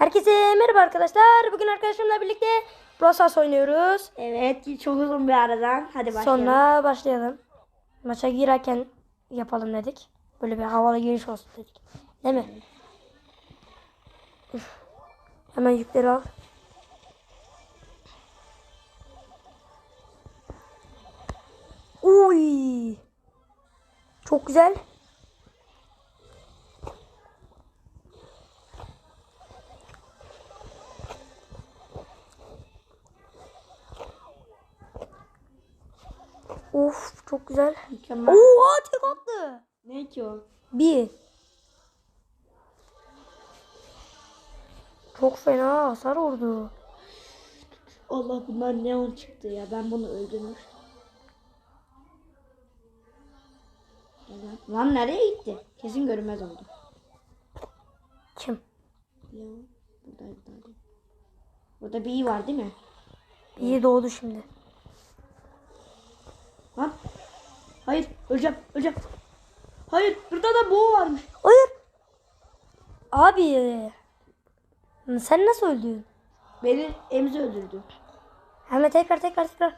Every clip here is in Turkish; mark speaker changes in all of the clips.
Speaker 1: Herkese merhaba arkadaşlar. Bugün arkadaşlarımla birlikte Brosas oynuyoruz.
Speaker 2: Evet çok uzun bir aradan. Hadi başlayalım.
Speaker 1: Sonra başlayalım. Maça girerken yapalım dedik. Böyle bir havalı giriş olsun dedik. Değil mi? Üf. Hemen yükleri al. Uy. Çok güzel. Of çok güzel.
Speaker 2: Mükemmel.
Speaker 1: Oha tek attı.
Speaker 2: Ne ki o?
Speaker 1: Bir. Çok fena hasar vurdu.
Speaker 2: Allah bunlar neon çıktı ya. Ben bunu öldürmüştüm. Lan, nereye gitti? Kesin görünmez oldu.
Speaker 1: Kim?
Speaker 2: Ya burada bir tane. Burada bir iyi var değil mi?
Speaker 1: İyi doğdu şimdi.
Speaker 2: Lan. Hayır öleceğim öleceğim. Hayır burada da boğu varmış.
Speaker 1: Hayır. Abi. Sen nasıl öldün?
Speaker 2: Beni Emzi öldürdü.
Speaker 1: Hemen tekrar tekrar tekrar.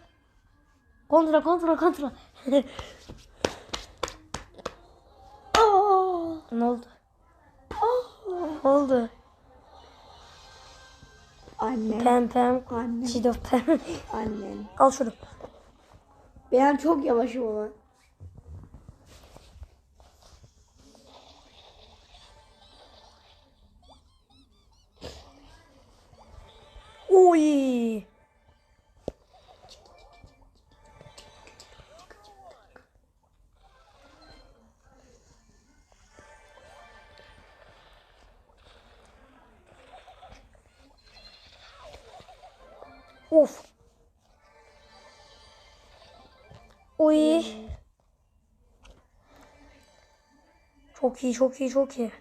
Speaker 1: Kontra kontra kontra.
Speaker 2: Aa!
Speaker 1: ne oldu? Ne oldu?
Speaker 2: Anne.
Speaker 1: Pem pem.
Speaker 2: Anne.
Speaker 1: Çiğdem pem.
Speaker 2: Annem.
Speaker 1: Al şunu.
Speaker 2: Ben çok yavaşım ama.
Speaker 1: Of. Uy. Çok iyi, çok iyi, çok iyi.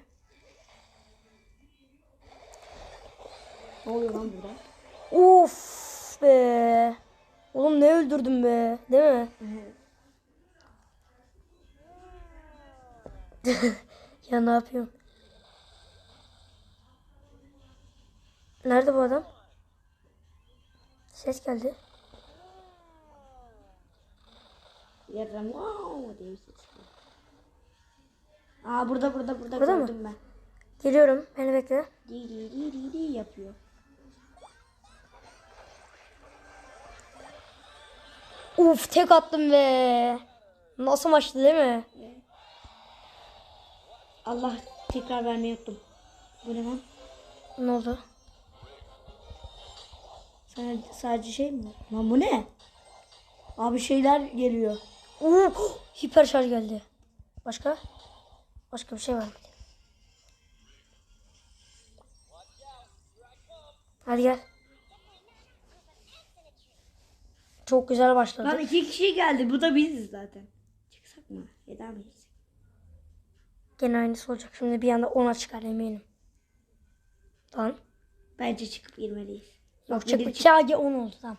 Speaker 2: Ne oluyor lan burada?
Speaker 1: Of be. Oğlum ne öldürdüm be. Değil mi? ya ne yapıyorsun? Nerede bu adam? Ses geldi.
Speaker 2: Yerden wow diye bir ses çıkıyor. Aa burada burada burada
Speaker 1: Burada mı?
Speaker 2: gördüm ben.
Speaker 1: Geliyorum. Beni bekle.
Speaker 2: Di di di di di yapıyor.
Speaker 1: Uf tek attım be. Nasıl maçtı değil mi?
Speaker 2: Allah tekrar vermeyi unuttum. Bu ne lan?
Speaker 1: Ne oldu?
Speaker 2: Sadece, sadece şey mi? Lan bu ne? Abi şeyler geliyor.
Speaker 1: Uf, hiper şarj geldi. Başka? Başka bir şey var mı? Hadi gel. Çok güzel başladı.
Speaker 2: Lan iki kişi geldi. Bu da biziz zaten. Çıksak mı? Eder miyiz?
Speaker 1: Gene aynısı olacak. Şimdi bir anda 10'a çıkar eminim. Lan.
Speaker 2: Bence çıkıp girmeliyiz.
Speaker 1: Yok
Speaker 2: çık-
Speaker 1: Sadece 10 oldu tamam.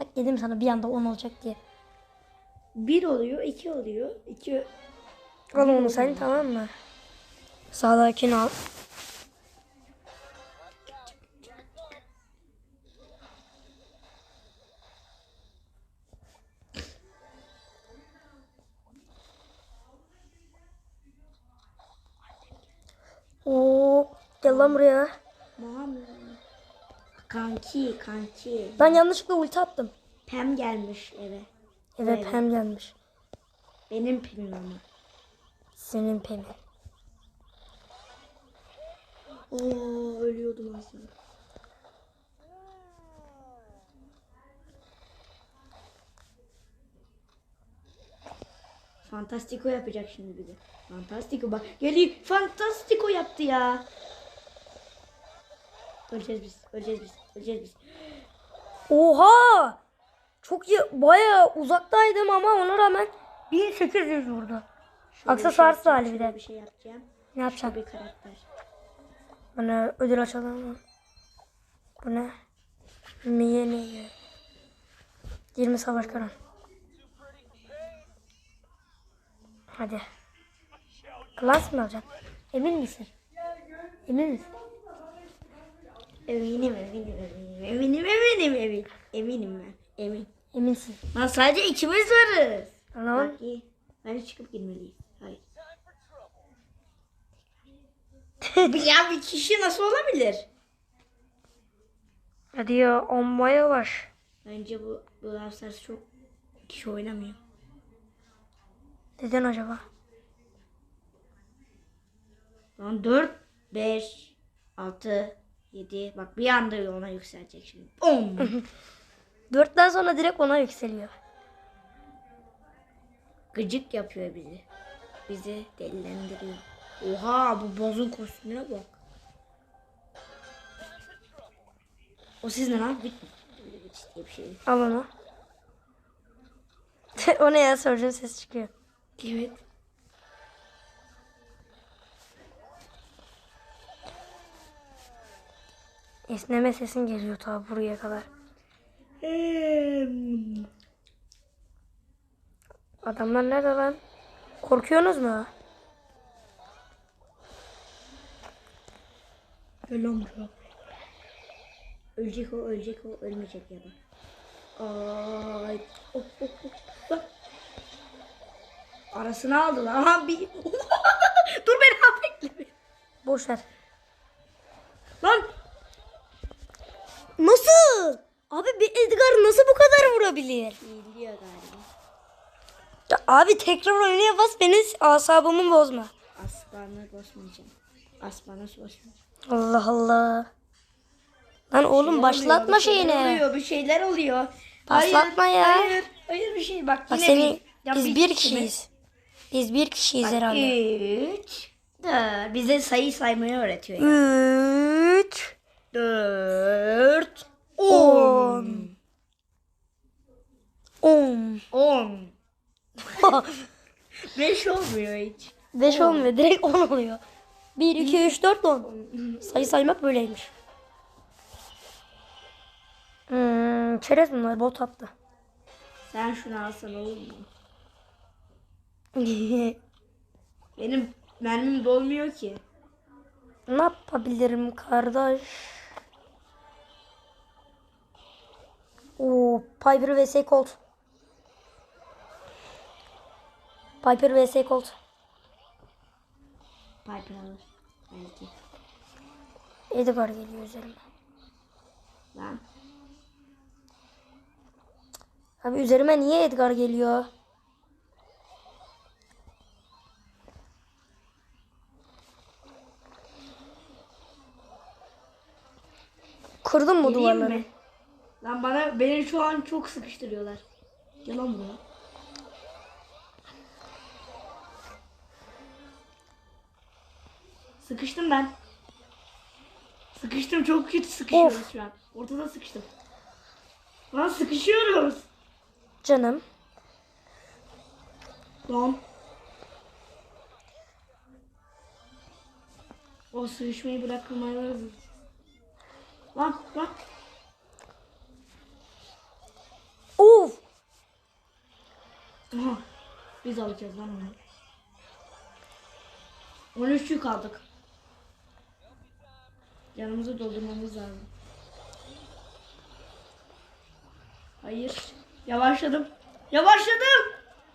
Speaker 1: Bak dedim sana bir anda 10 olacak diye.
Speaker 2: Bir oluyor, iki oluyor. iki
Speaker 1: Al onu sen tamam mı? Sağdakini al. Oo, gel lan buraya.
Speaker 2: Kanki, kanki.
Speaker 1: Ben yanlışlıkla ulti attım.
Speaker 2: Pem gelmiş eve.
Speaker 1: Evet hem gelmiş.
Speaker 2: Benim pemim ama.
Speaker 1: Senin pemin.
Speaker 2: Oo ölüyordum aslında. Fantastiko yapacak şimdi bize. Fantastiko bak. Geliyor. Fantastiko yaptı ya. Öleceğiz biz. Öleceğiz biz. Öleceğiz biz.
Speaker 1: Oha! Çok iyi. Bayağı uzaktaydım ama ona rağmen 1800 vurdu.
Speaker 2: Şöyle
Speaker 1: Aksesuarsız
Speaker 2: bir şey
Speaker 1: hali bir
Speaker 2: yapacağım,
Speaker 1: de.
Speaker 2: Bir şey yapacağım.
Speaker 1: Ne yapacaksın?
Speaker 2: Bir karakter.
Speaker 1: Bana ödül açalım mı? Bu ne? Niye niye? 20 savaş karan. Hadi. Klas mı alacaksın? Emin misin? Emin misin?
Speaker 2: Eminim eminim eminim eminim eminim eminim eminim ben emin.
Speaker 1: Eminsin.
Speaker 2: Lan sadece ikimiz varız.
Speaker 1: Tamam.
Speaker 2: Bak iyi. Bence çıkıp girmeliyiz. Hayır. ya bir kişi nasıl olabilir?
Speaker 1: Hadi ya amma yavaş.
Speaker 2: Bence bu bu Stars çok kişi oynamıyor.
Speaker 1: Neden acaba?
Speaker 2: Lan 4, 5, 6, 7. Bak bir anda ona yükselecek şimdi. 10.
Speaker 1: Dörtten sonra direkt ona yükseliyor.
Speaker 2: Gıcık yapıyor bizi. Bizi delilendiriyor. Oha bu bozun kostümüne bak. O siz ne lan? Bit diye bir şey.
Speaker 1: Al onu. o ne ya soracağım ses çıkıyor.
Speaker 2: Evet.
Speaker 1: Esneme sesin geliyor ta buraya kadar. Adamlar nerede lan? Korkuyorsunuz mu?
Speaker 2: Öyle olmuyor. Ölecek o, ölecek o, ölmeyecek ya da. Ay. Hop, hop. Bak. Arasını aldı lan. Aha bir. Dur beni bekle.
Speaker 1: Boş ver. Nasıl? Abi bir Edgar nasıl bu kadar vurabilir?
Speaker 2: Biliyor galiba.
Speaker 1: Ya abi tekrar oynaya bas beni asabımı bozma.
Speaker 2: Aslanı bozmayacağım. Aslanı bozmayacağım.
Speaker 1: Allah Allah. Lan oğlum başlatma
Speaker 2: bir şeyler
Speaker 1: şeyini.
Speaker 2: Oluyor, bir şeyler oluyor.
Speaker 1: Başlatma
Speaker 2: hayır,
Speaker 1: ya.
Speaker 2: Hayır, hayır bir şey. Bak
Speaker 1: Bak
Speaker 2: yine
Speaker 1: seni
Speaker 2: ya
Speaker 1: biz
Speaker 2: bir
Speaker 1: bir
Speaker 2: kişi mi?
Speaker 1: kişiyiz. Biz bir kişiyiz herhalde.
Speaker 2: Üç. Dört. Bize sayı saymayı öğretiyor. Yani.
Speaker 1: Üç.
Speaker 2: Dört.
Speaker 1: On. On.
Speaker 2: On. Beş olmuyor hiç.
Speaker 1: Beş olmuyor. Direkt on oluyor. Bir, iki, üç, dört, on. Sayı saymak böyleymiş. Hmm, çerez bunlar bot attı.
Speaker 2: Sen şunu alsan olur mu? Benim mermim dolmuyor ki.
Speaker 1: ne yapabilirim kardeş? Oo, Piper vs Colt. Piper vs Colt.
Speaker 2: Piper alır. Belki.
Speaker 1: Edgar geliyor üzerime.
Speaker 2: Lan.
Speaker 1: Abi üzerime niye Edgar geliyor? Kırdın mı
Speaker 2: Geleyim
Speaker 1: duvarları?
Speaker 2: mi? Lan bana beni şu an çok sıkıştırıyorlar. Gel lan buraya. Sıkıştım ben. Sıkıştım çok kötü sıkışıyoruz
Speaker 1: Of.
Speaker 2: şu an. Ortada sıkıştım. Lan sıkışıyoruz.
Speaker 1: Canım.
Speaker 2: Lan. O sıkışmayı bırakılmalı. Lan lan.
Speaker 1: Of!
Speaker 2: Biz alacağız lan onu. 13 yük aldık. Yanımızı doldurmamız lazım. Hayır. Yavaşladım. Yavaşladım.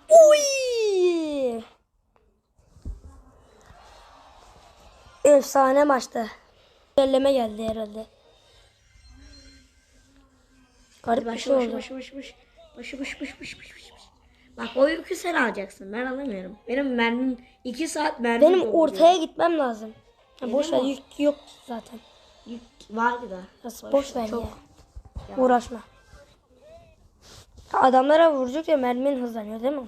Speaker 1: Uy! Efsane maçtı. Elleme geldi herhalde. Garip bir
Speaker 2: Başı
Speaker 1: şey
Speaker 2: başı
Speaker 1: oldu.
Speaker 2: başı başı başı. Başı başı başı başı başı başı. Bak o yükü sen alacaksın. Ben alamıyorum. Benim mermim 2 saat mermim
Speaker 1: Benim
Speaker 2: dolduruyor.
Speaker 1: ortaya gitmem lazım. Ha, boş ver yük yok zaten.
Speaker 2: Yük vardı da.
Speaker 1: Nasıl boş ver
Speaker 2: çok.
Speaker 1: ya. Uğraşma. Adamlara vurdukça mermin hızlanıyor değil mi?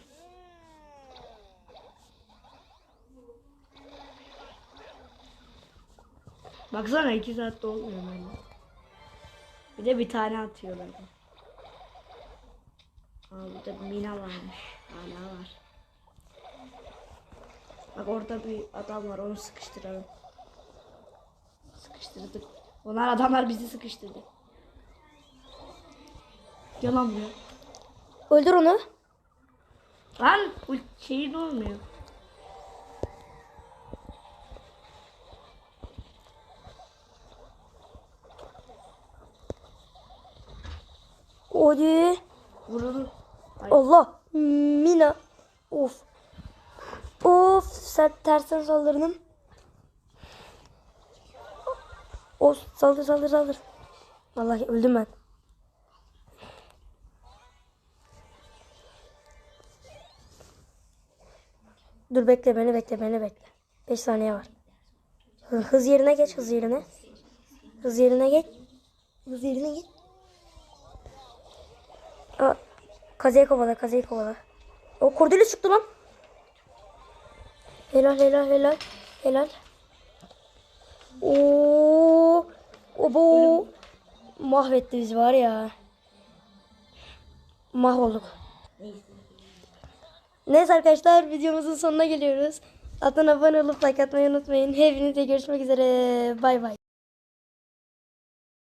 Speaker 2: Baksana 2 saat dolmuyor mermi. Bir de bir tane atıyorlar. Aa burada bir mina varmış. Hala var. Bak orada bir adam var onu sıkıştıralım. Sıkıştırdık. Onlar adamlar bizi sıkıştırdı. Gel lan buraya.
Speaker 1: Öldür onu.
Speaker 2: Lan bu şeyin olmuyor.
Speaker 1: Hadi.
Speaker 2: Vurulur.
Speaker 1: Allah. Mina. Of. Of. Sert tersten saldırdım. Of. Saldır saldır saldır. Vallahi öldüm ben. Dur bekle beni bekle beni bekle. 5 saniye var. Hı- Hız yerine geç hız yerine. Hız yerine geç. Hız yerine geç. Aa, kazayı kovala kazayı kovala. O kurdele çıktı lan. Helal helal helal. Helal. Oo. Obo. Mahvetti bizi var ya. Mahvolduk.
Speaker 2: Neyse.
Speaker 1: Neyse arkadaşlar videomuzun sonuna geliyoruz. Alttan abone olup like atmayı unutmayın. Hepinize görüşmek üzere. Bay bay.